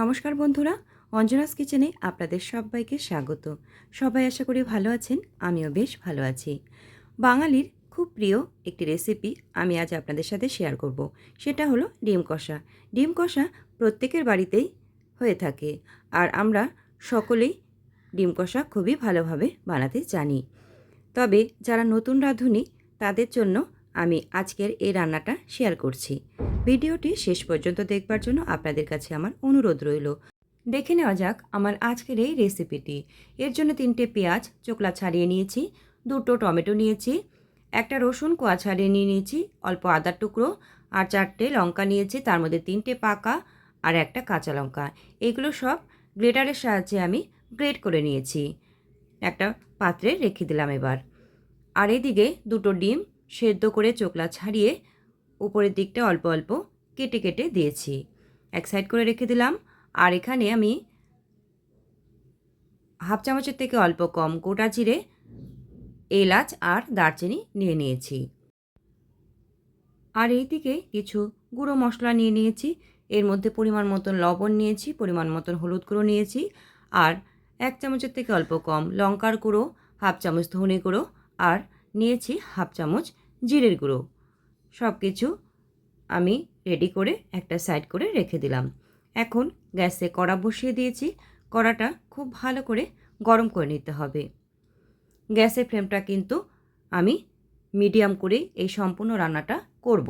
নমস্কার বন্ধুরা, অঞ্জনাস কিচেনে আপনাদের সবাইকে স্বাগত। সবাই আশা করি ভালো আছেন, আমিও বেশ ভালো আছি। বাঙালির খুব প্রিয় একটি রেসিপি আমি আজ আপনাদের সাথে শেয়ার করব, সেটা হলো ডিম কষা। ডিম কষা প্রত্যেকের বাড়িতেই হয়ে থাকে, আর আমরা সকলেই ডিম কষা খুবই ভালোভাবে বানাতে জানি। তবে যারা নতুন রাঁধুনি, তাদের জন্য আমি আজকের এই রান্নাটা শেয়ার করছি। ভিডিওটি শেষ পর্যন্ত দেখবার জন্য আপনাদের কাছে আমার অনুরোধ রইল। দেখে নেওয়া যাক আমার আজকের এই রেসিপিটি। এর জন্য তিনটে পেঁয়াজ, চোকলা ছাড়িয়ে নিয়েছি, দুটো টমেটো নিয়েছি, একটা রসুন কোয়া ছাড়িয়ে নিয়ে নিয়েছি, অল্প আদার টুকরো, আর চারটে লঙ্কা নিয়েছি, তার মধ্যে তিনটে পাকা আর একটা কাঁচা লঙ্কা। এগুলো সব গ্রেটারের সাহায্যে আমি গ্রেট করে নিয়েছি। একটা পাত্রে রেখে দিলাম এবার। আর এদিকে দুটো ডিম সেদ্ধ করে চোকলা ছাড়িয়ে উপরের দিকটা অল্প অল্প কেটে কেটে দিয়েছি। এক সাইড করে রেখে দিলাম। আর এখানে আমি হাফ চামচের থেকে অল্প কম গোটা জিরে, এলাচ আর দারচিনি নিয়ে নিয়েছি। আর এই দিকে কিছু গুঁড়ো মশলা নিয়ে নিয়েছি। এর মধ্যে পরিমাণ মতন লবণ নিয়েছি, পরিমাণ মতন হলুদ গুঁড়ো নিয়েছি। আর এক চামচের থেকে অল্প কম লঙ্কার গুঁড়ো, হাফ চামচ ধনে গুঁড়ো আর নিয়েছি হাফ চামচ জিরের গুঁড়ো। সব কিছু আমি রেডি করে একটা সাইড করে রেখে দিলাম। এখন গ্যাসে কড়া বসিয়ে দিয়েছি। কড়াটা খুব ভালো করে গরম করে নিতে হবে। গ্যাসের ফ্লেমটা কিন্তু আমি মিডিয়াম করে এই সম্পূর্ণ রান্নাটা করব।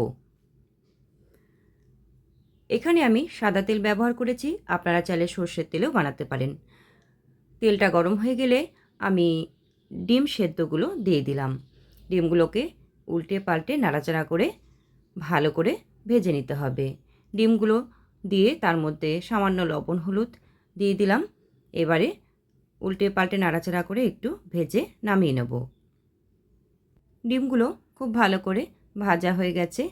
এখানে আমি সাদা তেল ব্যবহার করেছি। আপনারা চাইলে সর্ষের তেলেও বানাতে পারেন। তেলটা গরম হয়ে গেলে আমি ডিম সেদ্ধগুলো দিয়ে দিলাম। ডিমগুলোকে উল্টে পাল্টে নাড়াচাড়া করে ভালো করে ভেজে নিতে হবে। ডিমগুলো দিয়ে তার মধ্যে সামান্য লবণ, হলুদ দিয়ে দিলাম। এবারে উল্টে পাল্টে নাড়াচাড়া করে একটু ভেজে নামিয়ে নেব। ডিমগুলো খুব ভালো করে ভাজা হয়ে গেছে।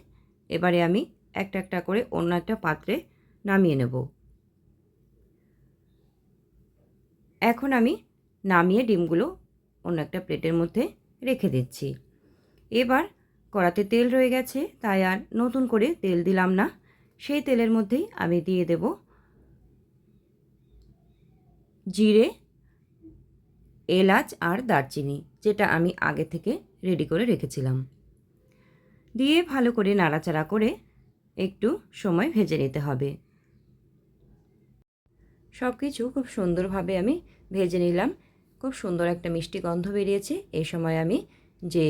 এবারে আমি একটা একটা করে অন্য একটা পাত্রে নামিয়ে নেব। এখন আমি নামিয়ে ডিমগুলো অন্য একটা প্লেটের মধ্যে রেখে দিচ্ছি। এবার কড়াতে তেল রয়ে গেছে, তাই আর নতুন করে তেল দিলাম না। সেই তেলের মধ্যেই আমি দিয়ে দেব জিরে, এলাচ আর দারচিনি, যেটা আমি আগে থেকে রেডি করে রেখেছিলাম। দিয়ে ভালো করে নাড়াচাড়া করে একটু সময় ভেজে নিতে হবে। সব কিছু খুব সুন্দরভাবে আমি ভেজে নিলাম। খুব সুন্দর একটা মিষ্টি গন্ধ বেরিয়েছে। এই সময় আমি যে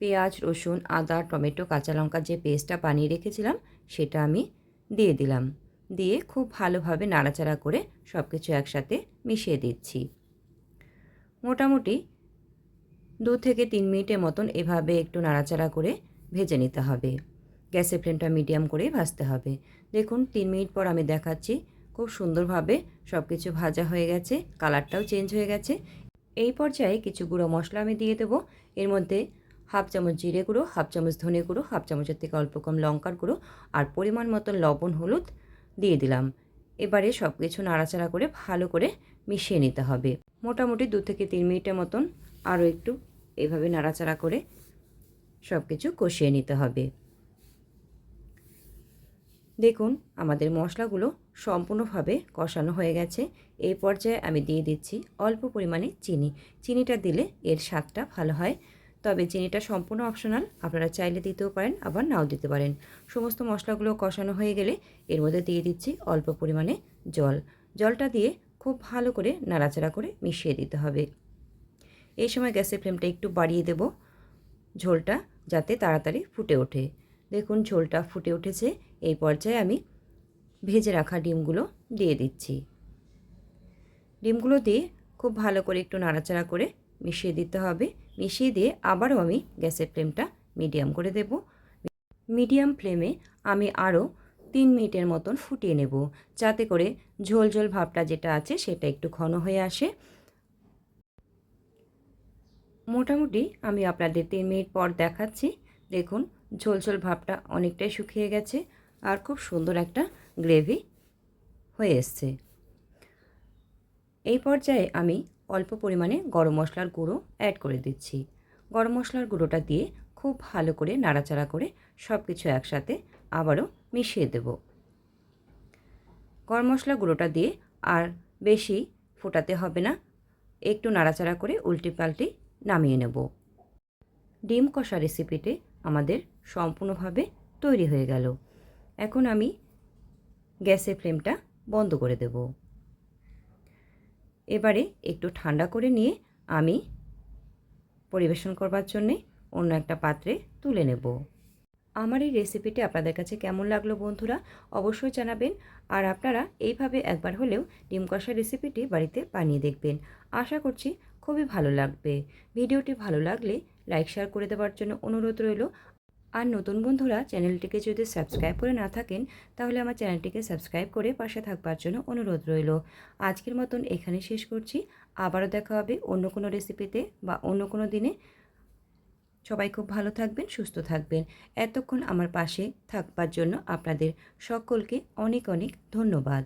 পেঁয়াজ, রসুন, আদা, টমেটো, কাঁচা লঙ্কা যে পেস্টটা বানিয়ে রেখেছিলাম, সেটা আমি দিয়ে দিলাম। দিয়ে খুব ভালোভাবে নাড়াচাড়া করে সব কিছু একসাথে মিশিয়ে দিচ্ছি। মোটামুটি দু থেকে তিন মিনিটের মতন এভাবে একটু নাড়াচাড়া করে ভেজে নিতে হবে। গ্যাসের ফ্লেমটা মিডিয়াম করেই ভাজতে হবে। দেখুন, তিন মিনিট পর আমি দেখাচ্ছি, খুব সুন্দরভাবে সব কিছু ভাজা হয়ে গেছে, কালারটাও চেঞ্জ হয়ে গেছে। এই পর্যায়ে কিছু গুঁড়ো মশলা আমি দিয়ে দেবো। এর মধ্যে হাফ চামচ জিরে গুঁড়ো, হাফ চামচ ধনে গুঁড়ো, হাফ চামচের থেকে অল্প কম লঙ্কার গুঁড়ো আর পরিমাণ মতন লবণ, হলুদ দিয়ে দিলাম। এবারে সব কিছু নাড়াচাড়া করে ভালো করে মিশিয়ে নিতে হবে। মোটামুটি দু থেকে তিন মিনিটের মতন আরও একটু এভাবে নাড়াচাড়া করে সব কিছু কষিয়ে নিতে হবে। দেখুন, আমাদের মশলাগুলো সম্পূর্ণভাবে কষানো হয়ে গেছে। এই পর্যায়ে আমি দিয়ে দিচ্ছি অল্প পরিমাণে চিনি। চিনিটা দিলে এর স্বাদটা ভালো হয়। তবে চিনিটা সম্পূর্ণ অপশনাল আপনারা চাইলে দিতেও পারেন, আবার নাও দিতে পারেন। সমস্ত মশলাগুলো কষানো হয়ে গেলে এর মধ্যে দিয়ে দিচ্ছি অল্প পরিমাণে জল। জলটা দিয়ে খুব ভালো করে নাড়াচাড়া করে মিশিয়ে দিতে হবে। এই সময় গ্যাসের ফ্লেমটা একটু বাড়িয়ে দেব ঝোলটা যাতে তাড়াতাড়ি ফুটে ওঠে। দেখুন, ঝোলটা ফুটে উঠেছে। এই পর্যায়ে আমি ভেজে রাখা ডিমগুলো দিয়ে দিচ্ছি। ডিমগুলো দিয়ে খুব ভালো করে একটু নাড়াচাড়া করে মিশিয়ে দিতে হবে। মিশিয়ে দিয়ে আবারও আমি গ্যাসের ফ্লেমটা মিডিয়াম করে দেব। মিডিয়াম ফ্লেমে আমি আরও তিন মিনিটের মতন ফুটিয়ে নেব, যাতে করে ঝোল ঝোল ভাবটা যেটা আছে সেটা একটু ঘন হয়ে আসে। মোটামুটি আমি আপনাদের তিন মিনিট পর দেখাচ্ছি। দেখুন, ঝোল ঝোল ভাবটা অনেকটাই শুকিয়ে গেছে আর খুব সুন্দর একটা গ্রেভি হয়ে এসছে। এই পর্যায়ে আমি অল্প পরিমাণে গরম মশলার গুঁড়ো অ্যাড করে দিচ্ছি। গরম মশলার গুঁড়োটা দিয়ে খুব ভালো করে নাড়াচাড়া করে সব কিছু একসাথে আবারও মিশিয়ে দেব। গরম মশলা গুঁড়োটা দিয়ে আর বেশি ফোটাতে হবে না। একটু নাড়াচাড়া করে উল্টে পাল্টে নামিয়ে নেব। ডিম কষা রেসিপিটি আমাদের সম্পূর্ণভাবে তৈরি হয়ে গেল। এখন আমি গ্যাসের ফ্লেমটা বন্ধ করে দেব। এবারে একটু ঠান্ডা করে নিয়ে আমি পরিবেশন করবার জন্যে অন্য একটা পাত্রে তুলে নেব। আমার এই রেসিপিটি আপনাদের কাছে কেমন লাগল বন্ধুরা অবশ্যই জানাবেন। আর আপনারা এইভাবে একবার হলেও ডিম কষা রেসিপিটি বাড়িতে বানিয়ে দেখবেন। আশা করছি খুবই ভালো লাগবে। ভিডিওটি ভালো লাগলে লাইক, শেয়ার করে দেওয়ার জন্য অনুরোধ রইল। আর নতুন বন্ধুরা চ্যানেলটিকে যদি সাবস্ক্রাইব করে না থাকেন, তাহলে আমার চ্যানেলটিকে সাবস্ক্রাইব করে পাশে থাকবার জন্য অনুরোধ রইল। আজকের মতন এখানে শেষ করছি। আবারও দেখা হবে অন্য কোনো রেসিপিতে বা অন্য কোনো দিনে। সবাই খুব ভালো থাকবেন, সুস্থ থাকবেন। এতক্ষণ আমার পাশে থাকবার জন্য আপনাদের সকলকে অনেক অনেক ধন্যবাদ।